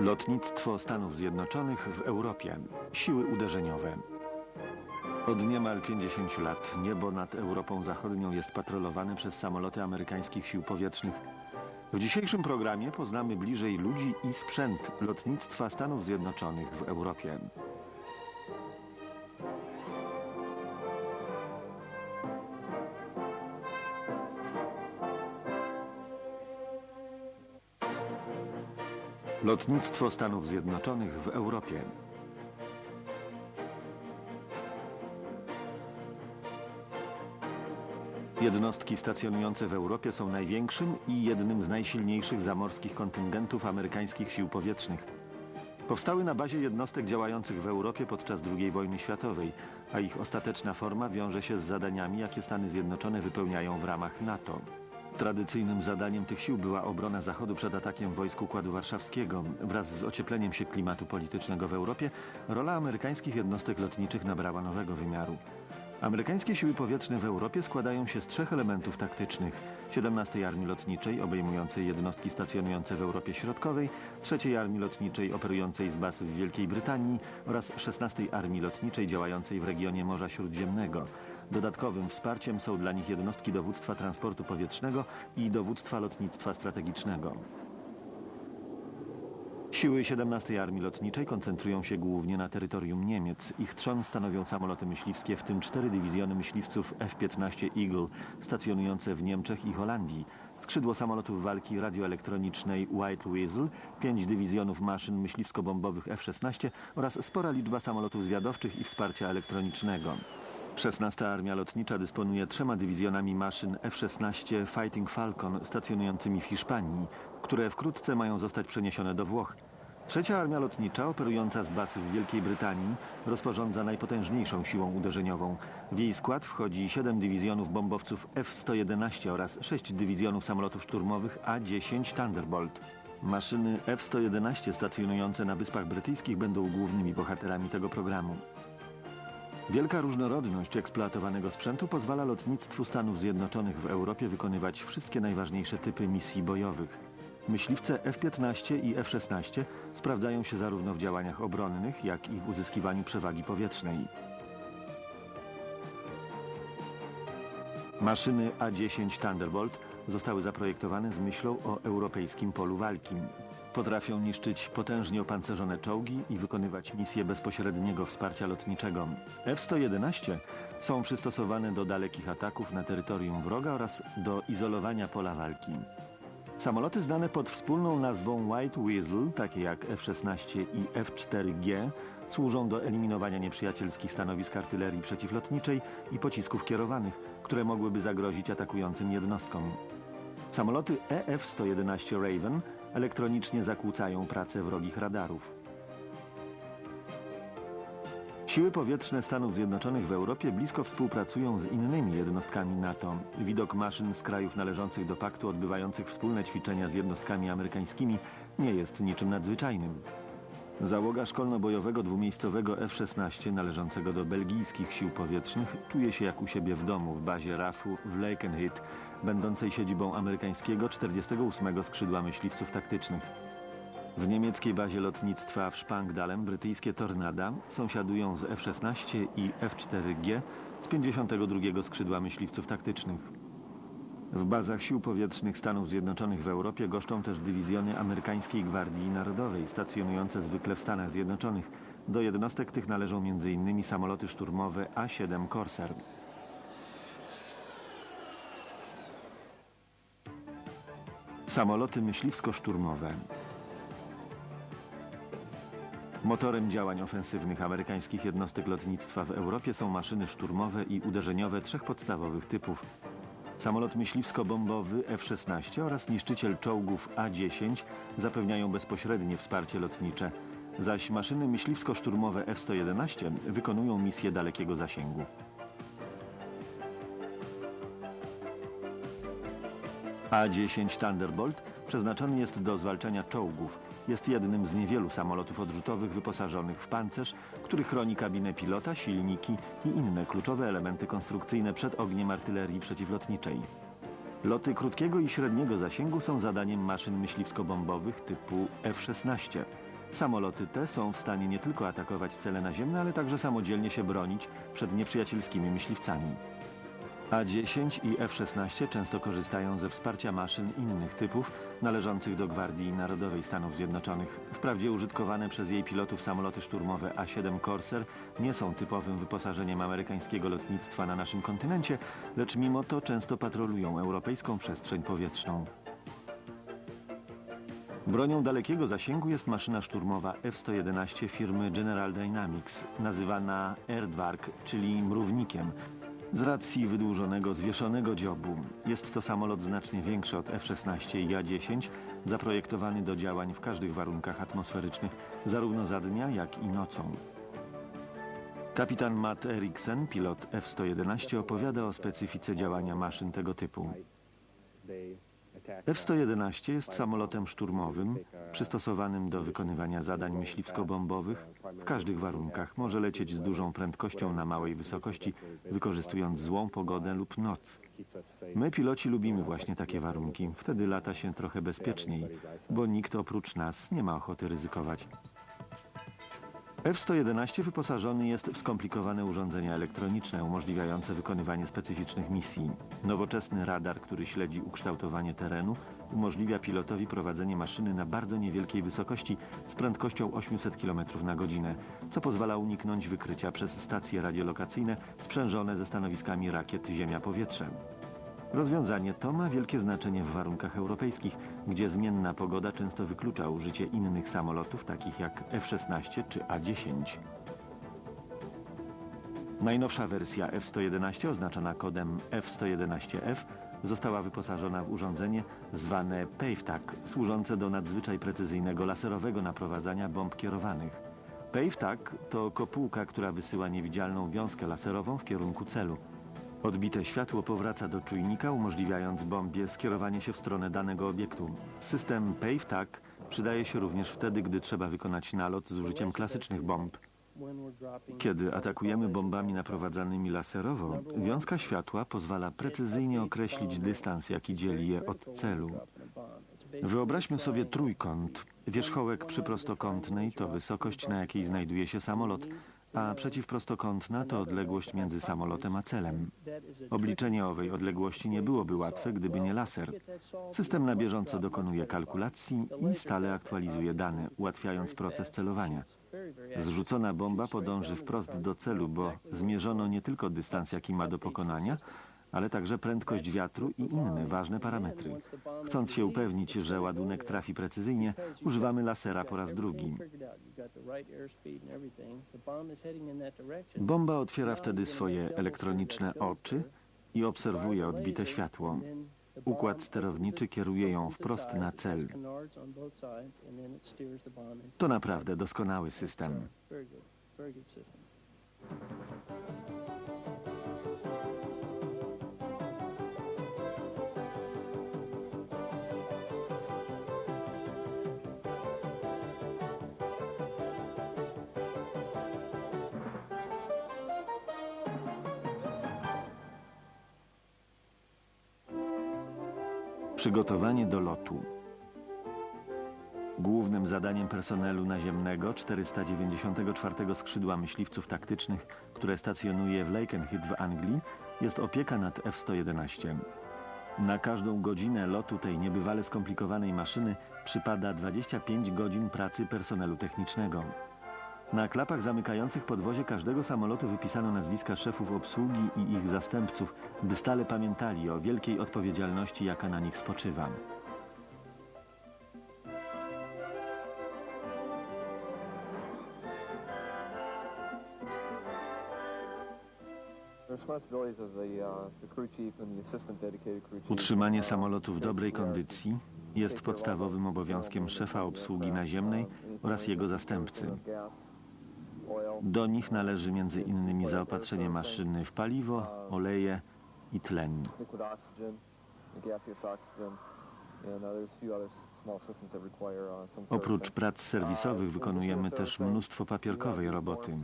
Lotnictwo Stanów Zjednoczonych w Europie. Siły uderzeniowe. Od niemal 50 lat niebo nad Europą Zachodnią jest patrolowane przez samoloty amerykańskich sił powietrznych. W dzisiejszym programie poznamy bliżej ludzi i sprzęt lotnictwa Stanów Zjednoczonych w Europie. Lotnictwo Stanów Zjednoczonych w Europie. Jednostki stacjonujące w Europie są największym i jednym z najsilniejszych zamorskich kontyngentów amerykańskich sił powietrznych. Powstały na bazie jednostek działających w Europie podczas II wojny światowej, a ich ostateczna forma wiąże się z zadaniami, jakie Stany Zjednoczone wypełniają w ramach NATO. Tradycyjnym zadaniem tych sił była obrona Zachodu przed atakiem wojsk Układu Warszawskiego. Wraz z ociepleniem się klimatu politycznego w Europie, rola amerykańskich jednostek lotniczych nabrała nowego wymiaru. Amerykańskie siły powietrzne w Europie składają się z trzech elementów taktycznych: 17 Armii Lotniczej, obejmującej jednostki stacjonujące w Europie Środkowej, 3 Armii Lotniczej operującej z baz w Wielkiej Brytanii oraz 16 Armii Lotniczej działającej w regionie Morza Śródziemnego. Dodatkowym wsparciem są dla nich jednostki dowództwa transportu powietrznego i dowództwa lotnictwa strategicznego. Siły 17 Armii Lotniczej koncentrują się głównie na terytorium Niemiec. Ich trzon stanowią samoloty myśliwskie, w tym cztery dywizjony myśliwców F-15 Eagle stacjonujące w Niemczech i Holandii, skrzydło samolotów walki radioelektronicznej White Weasel, pięć dywizjonów maszyn myśliwsko-bombowych F-16 oraz spora liczba samolotów zwiadowczych i wsparcia elektronicznego. 16 Armia Lotnicza dysponuje trzema dywizjonami maszyn F-16 Fighting Falcon stacjonującymi w Hiszpanii, które wkrótce mają zostać przeniesione do Włoch. Trzecia Armia Lotnicza, operująca z baz w Wielkiej Brytanii, rozporządza najpotężniejszą siłą uderzeniową. W jej skład wchodzi 7 dywizjonów bombowców F-111 oraz 6 dywizjonów samolotów szturmowych A-10 Thunderbolt. Maszyny F-111 stacjonujące na Wyspach Brytyjskich będą głównymi bohaterami tego programu. Wielka różnorodność eksploatowanego sprzętu pozwala lotnictwu Stanów Zjednoczonych w Europie wykonywać wszystkie najważniejsze typy misji bojowych. Myśliwce F-15 i F-16 sprawdzają się zarówno w działaniach obronnych, jak i w uzyskiwaniu przewagi powietrznej. Maszyny A-10 Thunderbolt zostały zaprojektowane z myślą o europejskim polu walki. Potrafią niszczyć potężnie opancerzone czołgi i wykonywać misje bezpośredniego wsparcia lotniczego. F-111 są przystosowane do dalekich ataków na terytorium wroga oraz do izolowania pola walki. Samoloty znane pod wspólną nazwą White Weasel, takie jak F-16 i F-4G, służą do eliminowania nieprzyjacielskich stanowisk artylerii przeciwlotniczej i pocisków kierowanych, które mogłyby zagrozić atakującym jednostkom. Samoloty EF-111 Raven elektronicznie zakłócają pracę wrogich radarów. Siły powietrzne Stanów Zjednoczonych w Europie blisko współpracują z innymi jednostkami NATO. Widok maszyn z krajów należących do paktu odbywających wspólne ćwiczenia z jednostkami amerykańskimi nie jest niczym nadzwyczajnym. Załoga szkolno-bojowego dwumiejscowego F-16 należącego do belgijskich sił powietrznych czuje się jak u siebie w domu w bazie RAF-u w Lakenheath, będącej siedzibą amerykańskiego 48 skrzydła myśliwców taktycznych. W niemieckiej bazie lotnictwa w Spangdalem brytyjskie Tornada sąsiadują z F-16 i F-4G z 52 skrzydła myśliwców taktycznych. W bazach sił powietrznych Stanów Zjednoczonych w Europie goszczą też dywizjony amerykańskiej Gwardii Narodowej, stacjonujące zwykle w Stanach Zjednoczonych. Do jednostek tych należą m.in. samoloty szturmowe A-7 Corsair. Samoloty myśliwsko-szturmowe. Motorem działań ofensywnych amerykańskich jednostek lotnictwa w Europie są maszyny szturmowe i uderzeniowe trzech podstawowych typów. Samolot myśliwsko-bombowy F-16 oraz niszczyciel czołgów A-10 zapewniają bezpośrednie wsparcie lotnicze, zaś maszyny myśliwsko-szturmowe F-111 wykonują misje dalekiego zasięgu. A-10 Thunderbolt przeznaczony jest do zwalczania czołgów. Jest jednym z niewielu samolotów odrzutowych wyposażonych w pancerz, który chroni kabinę pilota, silniki i inne kluczowe elementy konstrukcyjne przed ogniem artylerii przeciwlotniczej. Loty krótkiego i średniego zasięgu są zadaniem maszyn myśliwsko-bombowych typu F-16. Samoloty te są w stanie nie tylko atakować cele naziemne, ale także samodzielnie się bronić przed nieprzyjacielskimi myśliwcami. A-10 i F-16 często korzystają ze wsparcia maszyn innych typów należących do Gwardii Narodowej Stanów Zjednoczonych. Wprawdzie użytkowane przez jej pilotów samoloty szturmowe A-7 Corsair nie są typowym wyposażeniem amerykańskiego lotnictwa na naszym kontynencie, lecz mimo to często patrolują europejską przestrzeń powietrzną. Bronią dalekiego zasięgu jest maszyna szturmowa F-111 firmy General Dynamics, nazywana Erdwark, czyli mrównikiem. Z racji wydłużonego, zwieszonego dziobu jest to samolot znacznie większy od F-16 i A-10, zaprojektowany do działań w każdych warunkach atmosferycznych, zarówno za dnia, jak i nocą. Kapitan Matt Eriksen, pilot F-111, opowiada o specyfice działania maszyn tego typu. F-111 jest samolotem szturmowym, przystosowanym do wykonywania zadań myśliwsko-bombowych w każdych warunkach. Może lecieć z dużą prędkością na małej wysokości, wykorzystując złą pogodę lub noc. My, piloci, lubimy właśnie takie warunki. Wtedy lata się trochę bezpieczniej, bo nikt oprócz nas nie ma ochoty ryzykować. F-111 wyposażony jest w skomplikowane urządzenia elektroniczne umożliwiające wykonywanie specyficznych misji. Nowoczesny radar, który śledzi ukształtowanie terenu, umożliwia pilotowi prowadzenie maszyny na bardzo niewielkiej wysokości z prędkością 800 km na godzinę, co pozwala uniknąć wykrycia przez stacje radiolokacyjne sprzężone ze stanowiskami rakiet Ziemia-Powietrze. Rozwiązanie to ma wielkie znaczenie w warunkach europejskich, gdzie zmienna pogoda często wyklucza użycie innych samolotów, takich jak F-16 czy A-10. Najnowsza wersja F-111, oznaczona kodem F-111F, została wyposażona w urządzenie zwane PAVTAC, służące do nadzwyczaj precyzyjnego laserowego naprowadzania bomb kierowanych. PAVTAC to kopułka, która wysyła niewidzialną wiązkę laserową w kierunku celu. Odbite światło powraca do czujnika, umożliwiając bombie skierowanie się w stronę danego obiektu. System PAVTAC przydaje się również wtedy, gdy trzeba wykonać nalot z użyciem klasycznych bomb. Kiedy atakujemy bombami naprowadzanymi laserowo, wiązka światła pozwala precyzyjnie określić dystans, jaki dzieli je od celu. Wyobraźmy sobie trójkąt. Wierzchołek przyprostokątnej to wysokość, na jakiej znajduje się samolot, a przeciwprostokątna to odległość między samolotem a celem. Obliczenie owej odległości nie byłoby łatwe, gdyby nie laser. System na bieżąco dokonuje kalkulacji i stale aktualizuje dane, ułatwiając proces celowania. Zrzucona bomba podąży wprost do celu, bo zmierzono nie tylko dystans, jaki ma do pokonania, ale także prędkość wiatru i inne ważne parametry. Chcąc się upewnić, że ładunek trafi precyzyjnie, używamy lasera po raz drugi. Bomba otwiera wtedy swoje elektroniczne oczy i obserwuje odbite światło. Układ sterowniczy kieruje ją wprost na cel. To naprawdę doskonały system. Przygotowanie do lotu. Głównym zadaniem personelu naziemnego 494 skrzydła myśliwców taktycznych, które stacjonuje w Lakenheath w Anglii, jest opieka nad F-111. Na każdą godzinę lotu tej niebywale skomplikowanej maszyny przypada 25 godzin pracy personelu technicznego. Na klapach zamykających podwozie każdego samolotu wypisano nazwiska szefów obsługi i ich zastępców, by stale pamiętali o wielkiej odpowiedzialności, jaka na nich spoczywa. Utrzymanie samolotu w dobrej kondycji jest podstawowym obowiązkiem szefa obsługi naziemnej oraz jego zastępcy. Do nich należy między innymi zaopatrzenie maszyny w paliwo, oleje i tlen. Oprócz prac serwisowych wykonujemy też mnóstwo papierkowej roboty.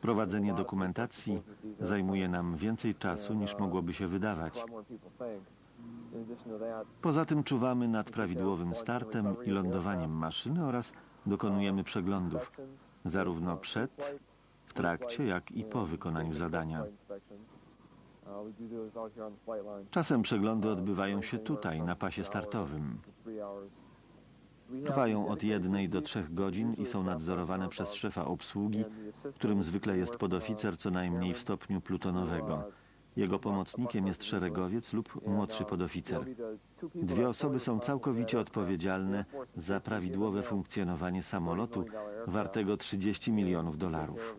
Prowadzenie dokumentacji zajmuje nam więcej czasu niż mogłoby się wydawać. Poza tym czuwamy nad prawidłowym startem i lądowaniem maszyny oraz dokonujemy przeglądów, zarówno przed, w trakcie, jak i po wykonaniu zadania. Czasem przeglądy odbywają się tutaj, na pasie startowym. Trwają od jednej do trzech godzin i są nadzorowane przez szefa obsługi, którym zwykle jest podoficer co najmniej w stopniu plutonowego. Jego pomocnikiem jest szeregowiec lub młodszy podoficer. Dwie osoby są całkowicie odpowiedzialne za prawidłowe funkcjonowanie samolotu wartego 30 milionów dolarów.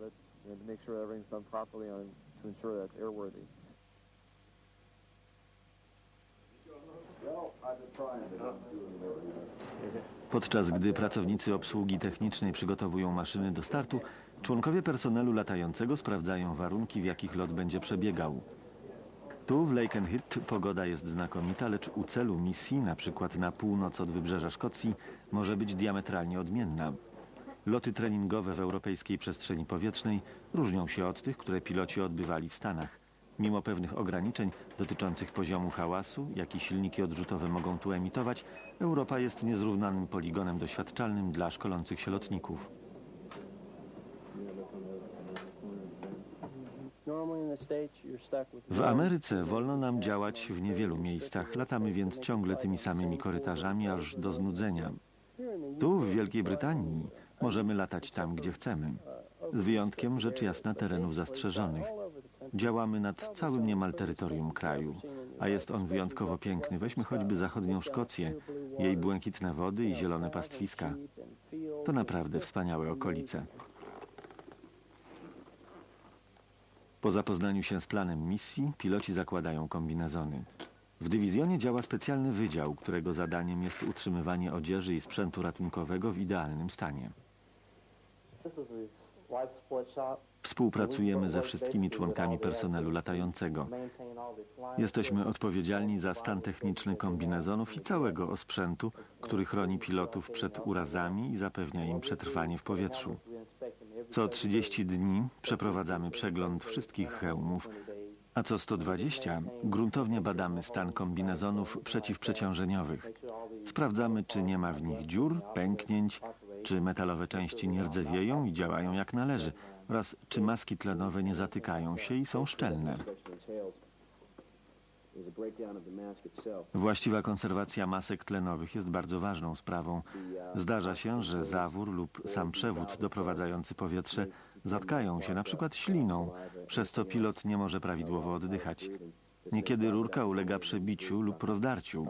Podczas gdy pracownicy obsługi technicznej przygotowują maszyny do startu, członkowie personelu latającego sprawdzają warunki, w jakich lot będzie przebiegał. Tu w Lakenheath pogoda jest znakomita, lecz u celu misji, na przykład na północ od wybrzeża Szkocji, może być diametralnie odmienna. Loty treningowe w europejskiej przestrzeni powietrznej różnią się od tych, które piloci odbywali w Stanach. Mimo pewnych ograniczeń dotyczących poziomu hałasu, jaki silniki odrzutowe mogą tu emitować, Europa jest niezrównanym poligonem doświadczalnym dla szkolących się lotników. W Ameryce wolno nam działać w niewielu miejscach, latamy więc ciągle tymi samymi korytarzami aż do znudzenia. Tu, w Wielkiej Brytanii, możemy latać tam, gdzie chcemy, z wyjątkiem rzecz jasna terenów zastrzeżonych. Działamy nad całym niemal terytorium kraju, a jest on wyjątkowo piękny. Weźmy choćby zachodnią Szkocję, jej błękitne wody i zielone pastwiska. To naprawdę wspaniałe okolice. Po zapoznaniu się z planem misji, piloci zakładają kombinezony. W dywizjonie działa specjalny wydział, którego zadaniem jest utrzymywanie odzieży i sprzętu ratunkowego w idealnym stanie. Współpracujemy ze wszystkimi członkami personelu latającego. Jesteśmy odpowiedzialni za stan techniczny kombinezonów i całego osprzętu, który chroni pilotów przed urazami i zapewnia im przetrwanie w powietrzu. Co 30 dni przeprowadzamy przegląd wszystkich hełmów, a co 120 gruntownie badamy stan kombinezonów przeciwprzeciążeniowych. Sprawdzamy, czy nie ma w nich dziur, pęknięć, czy metalowe części nie rdzewieją i działają jak należy, oraz czy maski tlenowe nie zatykają się i są szczelne. Właściwa konserwacja masek tlenowych jest bardzo ważną sprawą. Zdarza się, że zawór lub sam przewód doprowadzający powietrze zatkają się na przykład śliną, przez co pilot nie może prawidłowo oddychać. Niekiedy rurka ulega przebiciu lub rozdarciu.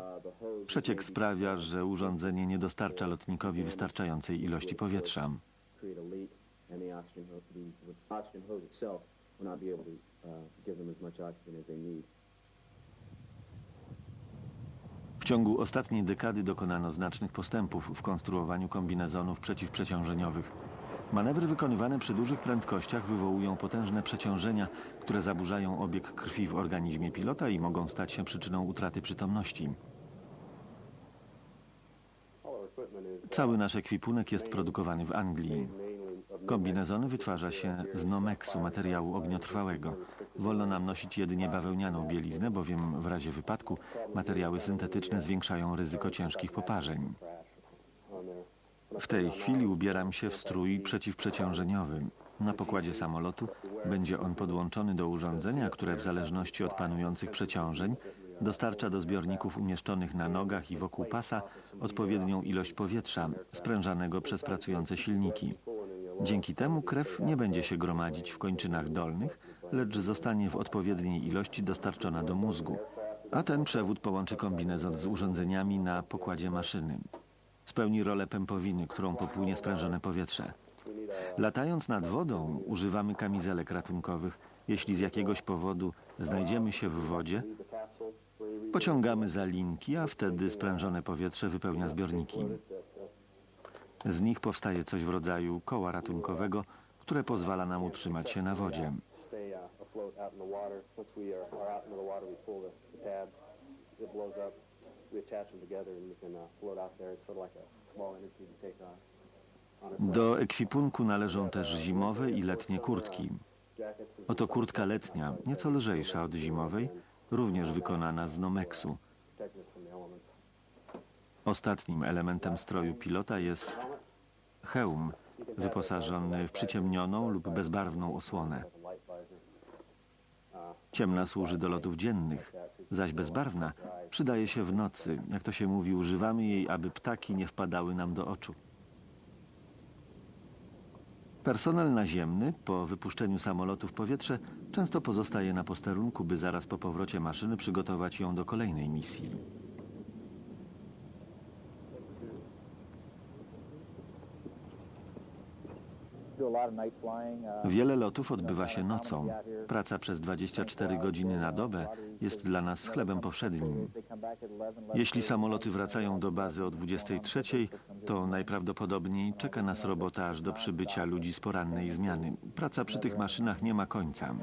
Przeciek sprawia, że urządzenie nie dostarcza lotnikowi wystarczającej ilości powietrza. and the oxygen hose, the oxygen hose itself will not be able to uh, give them as much oxygen as they need. W ciągu ostatniej dekady dokonano znacznych postępów w konstruowaniu kombinezonów przeciwprzeciążeniowych. Manewry wykonywane przy dużych prędkościach wywołują potężne przeciążenia, które zaburzają obieg krwi w organizmie pilota i mogą stać się przyczyną utraty przytomności. Cały nasz ekwipunek jest produkowany w Anglii. Kombinezony wytwarza się z Nomexu, materiału ogniotrwałego. Wolno nam nosić jedynie bawełnianą bieliznę, bowiem w razie wypadku materiały syntetyczne zwiększają ryzyko ciężkich poparzeń. W tej chwili ubieram się w strój przeciwprzeciążeniowy. Na pokładzie samolotu będzie on podłączony do urządzenia, które w zależności od panujących przeciążeń dostarcza do zbiorników umieszczonych na nogach i wokół pasa odpowiednią ilość powietrza sprężanego przez pracujące silniki. Dzięki temu krew nie będzie się gromadzić w kończynach dolnych, lecz zostanie w odpowiedniej ilości dostarczona do mózgu. A ten przewód połączy kombinezon z urządzeniami na pokładzie maszyny. Spełni rolę pępowiny, którą popłynie sprężone powietrze. Latając nad wodą, używamy kamizelek ratunkowych. Jeśli z jakiegoś powodu znajdziemy się w wodzie, pociągamy za linki, a wtedy sprężone powietrze wypełnia zbiorniki. Z nich powstaje coś w rodzaju koła ratunkowego, które pozwala nam utrzymać się na wodzie. Do ekwipunku należą też zimowe i letnie kurtki. Oto kurtka letnia, nieco lżejsza od zimowej, również wykonana z Nomexu. Ostatnim elementem stroju pilota jest hełm, wyposażony w przyciemnioną lub bezbarwną osłonę. Ciemna służy do lotów dziennych, zaś bezbarwna przydaje się w nocy. Jak to się mówi, używamy jej, aby ptaki nie wpadały nam do oczu. Personel naziemny po wypuszczeniu samolotu w powietrze często pozostaje na posterunku, by zaraz po powrocie maszyny przygotować ją do kolejnej misji. do a lot of night flying. Uh, Wiele lotów odbywa się nocą. Praca przez 24 godziny na dobę jest dla nas chlebem powszednim. they come back at 11, Jeśli samoloty wracają do bazy o 23, to najprawdopodobniej czeka nas robota aż do przybycia ludzi z porannej zmiany. Praca przy tych maszynach nie ma końca.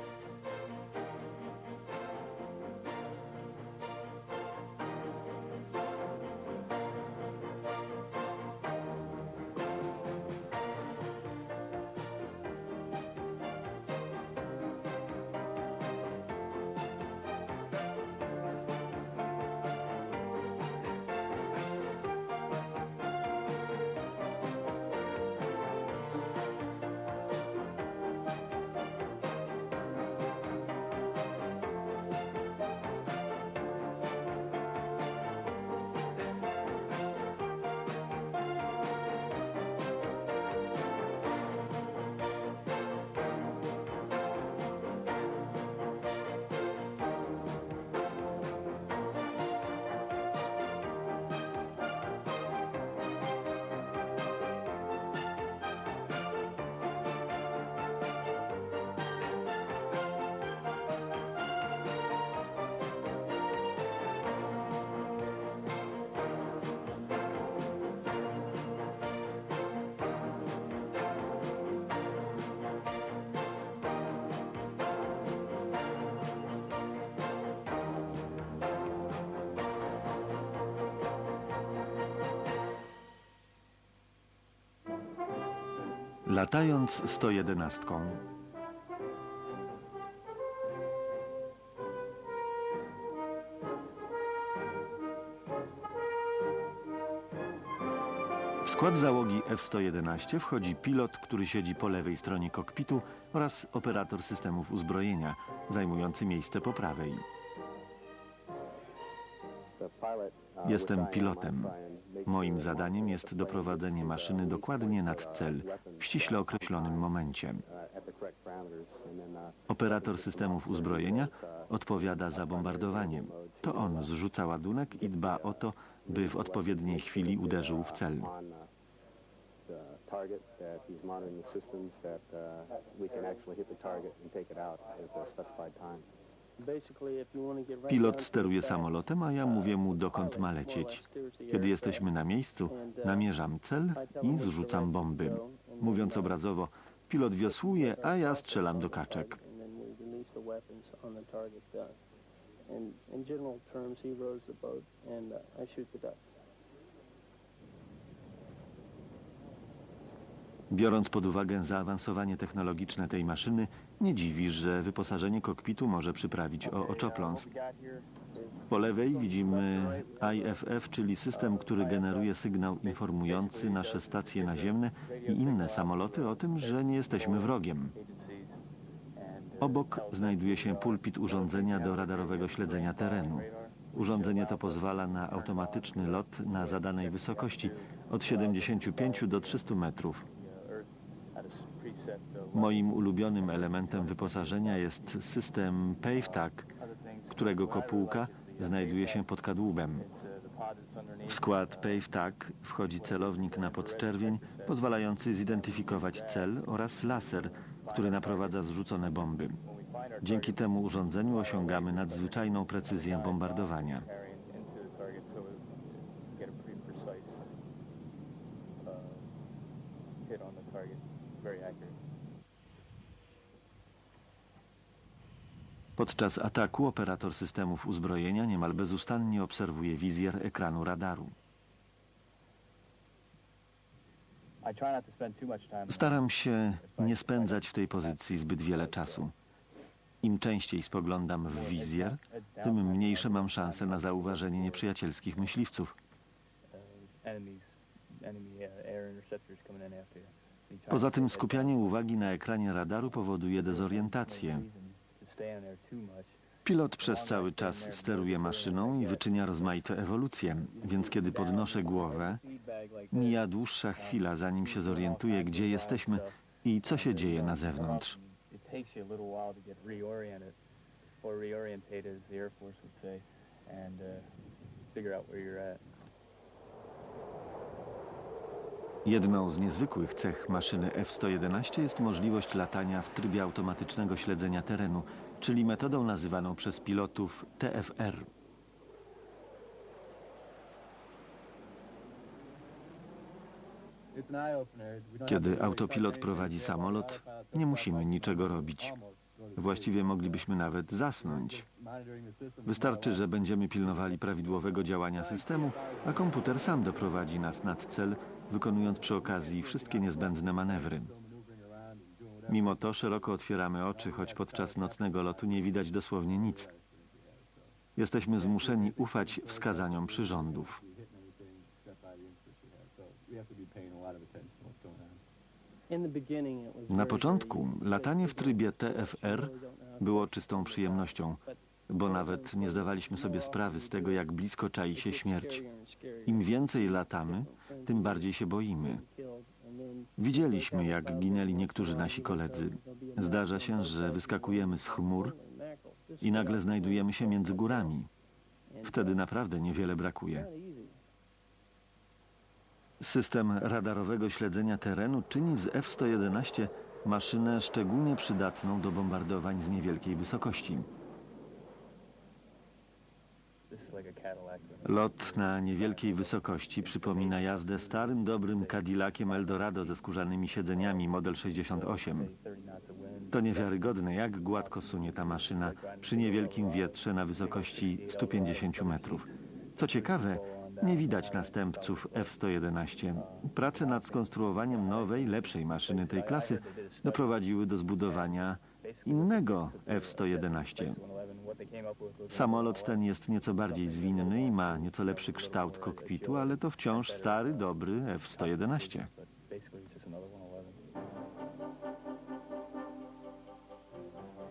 Latając 111. W skład załogi F-111 wchodzi pilot, który siedzi po lewej stronie kokpitu oraz operator systemów uzbrojenia, zajmujący miejsce po prawej. Jestem pilotem. Moim zadaniem jest doprowadzenie maszyny dokładnie nad cel, w ściśle określonym momencie. Operator systemów uzbrojenia odpowiada za bombardowanie. To on zrzuca ładunek i dba o to, by w odpowiedniej chwili uderzył w cel. Pilot steruje samolotem, a ja mówię mu, dokąd ma lecieć. Kiedy jesteśmy na miejscu, namierzam cel i zrzucam bomby. Mówiąc obrazowo, pilot wiosłuje, a ja strzelam do kaczek. Biorąc pod uwagę zaawansowanie technologiczne tej maszyny, nie dziwi, że wyposażenie kokpitu może przyprawić o oczopląs. Po lewej widzimy IFF, czyli system, który generuje sygnał informujący nasze stacje naziemne i inne samoloty o tym, że nie jesteśmy wrogiem. Obok znajduje się pulpit urządzenia do radarowego śledzenia terenu. Urządzenie to pozwala na automatyczny lot na zadanej wysokości od 75 do 300 metrów. Moim ulubionym elementem wyposażenia jest system PaveTac, którego kopułka znajduje się pod kadłubem. W skład PaveTac wchodzi celownik na podczerwień, pozwalający zidentyfikować cel oraz laser, który naprowadza zrzucone bomby. Dzięki temu urządzeniu osiągamy nadzwyczajną precyzję bombardowania. Podczas ataku operator systemów uzbrojenia niemal bezustannie obserwuje wizjer ekranu radaru. Staram się nie spędzać w tej pozycji zbyt wiele czasu. Im częściej spoglądam w wizjer, tym mniejsze mam szanse na zauważenie nieprzyjacielskich myśliwców. Poza tym skupianie uwagi na ekranie radaru powoduje dezorientację. Pilot przez cały czas steruje maszyną i wyczynia rozmaite ewolucje, więc kiedy podnoszę głowę, mija dłuższa chwila, zanim się zorientuję, gdzie jesteśmy i co się dzieje na zewnątrz. Uh. Jedną z niezwykłych cech maszyny F-111 jest możliwość latania w trybie automatycznego śledzenia terenu, czyli metodą nazywaną przez pilotów TFR. Kiedy autopilot prowadzi samolot, nie musimy niczego robić. Właściwie moglibyśmy nawet zasnąć. Wystarczy, że będziemy pilnowali prawidłowego działania systemu, a komputer sam doprowadzi nas nad cel, wykonując przy okazji wszystkie niezbędne manewry. Mimo to szeroko otwieramy oczy, choć podczas nocnego lotu nie widać dosłownie nic. Jesteśmy zmuszeni ufać wskazaniom przyrządów. Na początku latanie w trybie. TFR było czystą przyjemnością, bo nawet nie zdawaliśmy sobie sprawy z tego, jak blisko czai się śmierć. Im więcej latamy, tym bardziej się boimy. Widzieliśmy, jak ginęli niektórzy nasi koledzy. Zdarza się, że wyskakujemy z chmur i nagle znajdujemy się między górami. Wtedy naprawdę niewiele brakuje. System radarowego śledzenia terenu czyni z F-111 maszynę szczególnie przydatną do bombardowań z niewielkiej wysokości. Lot na niewielkiej wysokości przypomina jazdę starym, dobrym Cadillaciem Eldorado ze skórzanymi siedzeniami model 68. 30 knots of wind. To niewiarygodne, jak gładko sunie ta maszyna przy niewielkim wietrze na wysokości 150 metrów. Co ciekawe, nie widać następców F-111. Prace nad skonstruowaniem nowej, lepszej maszyny tej klasy doprowadziły do zbudowania innego F-111. Samolot ten jest nieco bardziej zwinny i ma nieco lepszy kształt kokpitu, ale to wciąż stary, dobry F-111. but basically it's just another 111.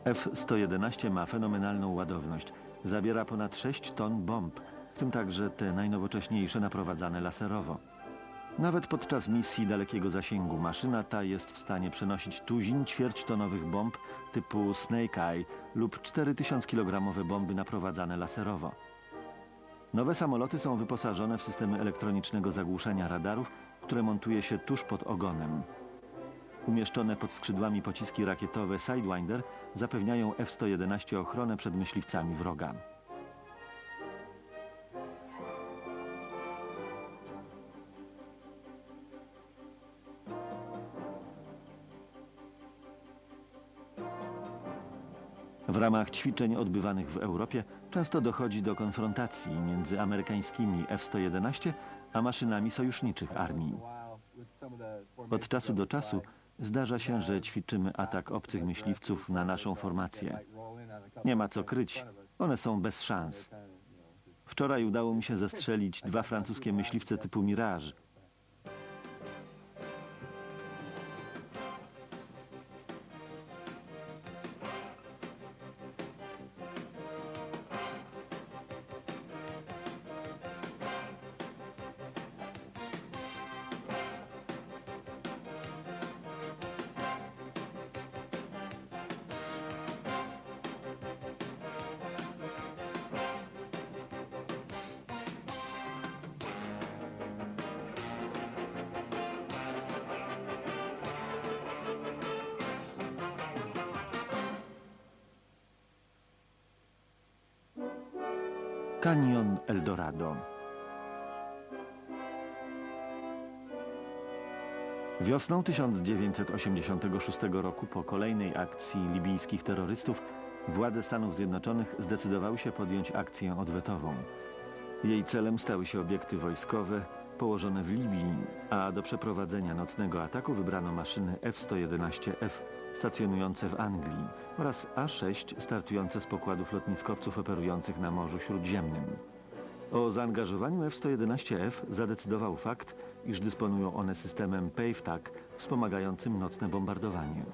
F-111 ma fenomenalną ładowność. Zabiera ponad 6 ton bomb, w tym także te najnowocześniejsze naprowadzane laserowo. Nawet podczas misji dalekiego zasięgu maszyna ta jest w stanie przenosić tuzin ćwierćtonowych bomb typu Snake Eye lub 4000 kg bomby naprowadzane laserowo. Nowe samoloty są wyposażone w systemy elektronicznego zagłuszenia radarów, które montuje się tuż pod ogonem. Umieszczone pod skrzydłami pociski rakietowe Sidewinder zapewniają F-111 ochronę przed myśliwcami wroga. W ramach ćwiczeń odbywanych w Europie często dochodzi do konfrontacji między amerykańskimi F-111 a maszynami sojuszniczych armii. Od czasu do czasu zdarza się, że ćwiczymy atak obcych myśliwców na naszą formację. Nie ma co kryć, one są bez szans. Wczoraj udało mi się zestrzelić dwa francuskie myśliwce typu Mirage. Wiosną 1986 roku, po kolejnej akcji libijskich terrorystów, władze Stanów Zjednoczonych zdecydowały się podjąć akcję odwetową. Jej celem stały się obiekty wojskowe położone w Libii, a do przeprowadzenia nocnego ataku wybrano maszyny F-111F stacjonujące w Anglii oraz A6 startujące z pokładów lotniskowców operujących na Morzu Śródziemnym. O zaangażowaniu F-111F zadecydował fakt, iż dysponują one systemem PaveTac wspomagającym nocne bombardowanie.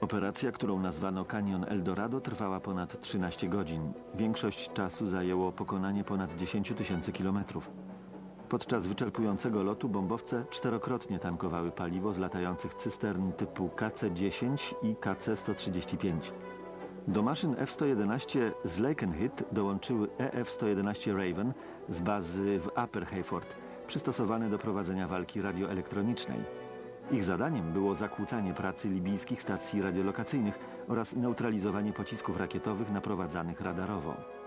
Operacja, którą nazwano Canyon Eldorado, trwała ponad 13 godzin. Większość czasu zajęło pokonanie ponad 10 tysięcy kilometrów. Podczas wyczerpującego lotu bombowce czterokrotnie tankowały paliwo z latających cystern typu KC-10 i KC-135. Do maszyn F-111 z Lakenheath dołączyły EF-111 Raven z bazy w Upper Hayford, przystosowane do prowadzenia walki radioelektronicznej. Ich zadaniem było zakłócanie pracy libijskich stacji radiolokacyjnych oraz neutralizowanie pocisków rakietowych naprowadzanych radarowo.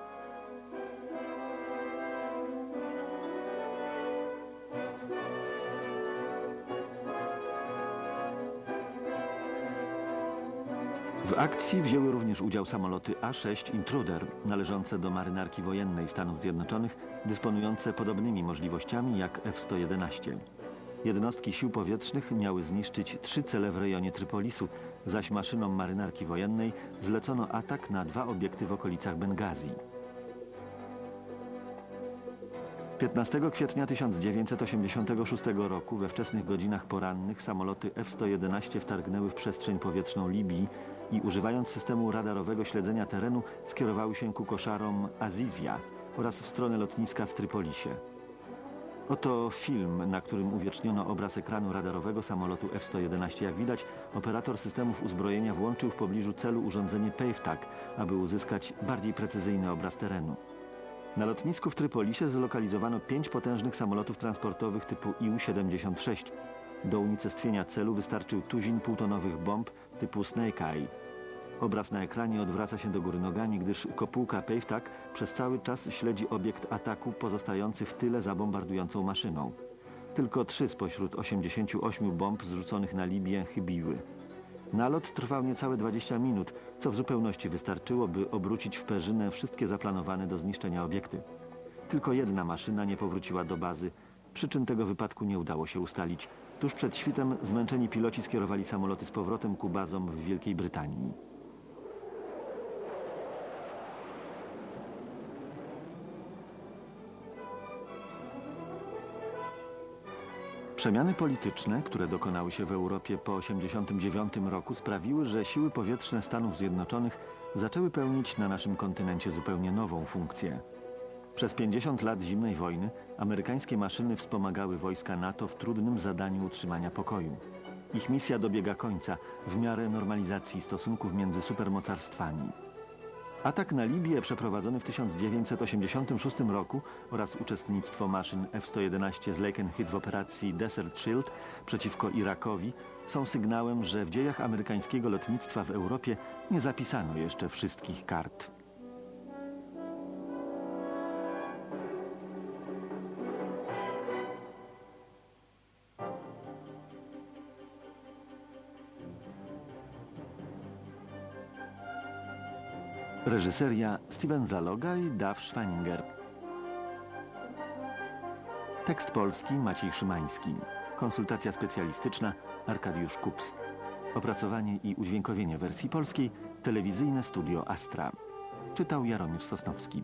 W akcji wzięły również udział samoloty A-6 Intruder, należące do marynarki wojennej Stanów Zjednoczonych, dysponujące podobnymi możliwościami jak F-111. Jednostki sił powietrznych miały zniszczyć trzy cele w rejonie Trypolisu, zaś maszynom marynarki wojennej zlecono atak na dwa obiekty w okolicach Bengazji. 15 kwietnia 1986 roku we wczesnych godzinach porannych samoloty F-111 wtargnęły w przestrzeń powietrzną Libii i używając systemu radarowego śledzenia terenu skierowały się ku koszarom Azizja oraz w stronę lotniska w Trypolisie. Oto film, na którym uwieczniono obraz ekranu radarowego samolotu F-111. Jak widać, operator systemów uzbrojenia włączył w pobliżu celu urządzenie PaveTac, aby uzyskać bardziej precyzyjny obraz terenu. Na lotnisku w Trypolisie zlokalizowano pięć potężnych samolotów transportowych typu IU-76. Do unicestwienia celu wystarczył tuzin półtonowych bomb typu Snake Eye. Obraz na ekranie odwraca się do góry nogami, gdyż kopułka PaveTac przez cały czas śledzi obiekt ataku pozostający w tyle za bombardującą maszyną. Tylko trzy spośród 88 bomb zrzuconych na Libię chybiły. Nalot trwał niecałe 20 minut, co w zupełności wystarczyło, by obrócić w perzynę wszystkie zaplanowane do zniszczenia obiekty. Tylko jedna maszyna nie powróciła do bazy. Przyczyn tego wypadku nie udało się ustalić. Tuż przed świtem zmęczeni piloci skierowali samoloty z powrotem ku bazom w Wielkiej Brytanii. Przemiany polityczne, które dokonały się w Europie po 1989 roku, sprawiły, że siły powietrzne Stanów Zjednoczonych zaczęły pełnić na naszym kontynencie zupełnie nową funkcję. Przez 50 lat zimnej wojny amerykańskie maszyny wspomagały wojska NATO w trudnym zadaniu utrzymania pokoju. Ich misja dobiega końca w miarę normalizacji stosunków między supermocarstwami. Atak na Libię przeprowadzony w 1986 roku oraz uczestnictwo maszyn F-111 z Lakenheath w operacji Desert Shield przeciwko Irakowi są sygnałem, że w dziejach amerykańskiego lotnictwa w Europie nie zapisano jeszcze wszystkich kart. Reżyseria Steven Zaloga i Daw Schweininger. Tekst polski Maciej Szymański. Konsultacja specjalistyczna Arkadiusz Kups. Opracowanie i udźwiękowienie wersji polskiej Telewizyjne Studio Astra. Czytał Jaromir Sosnowski.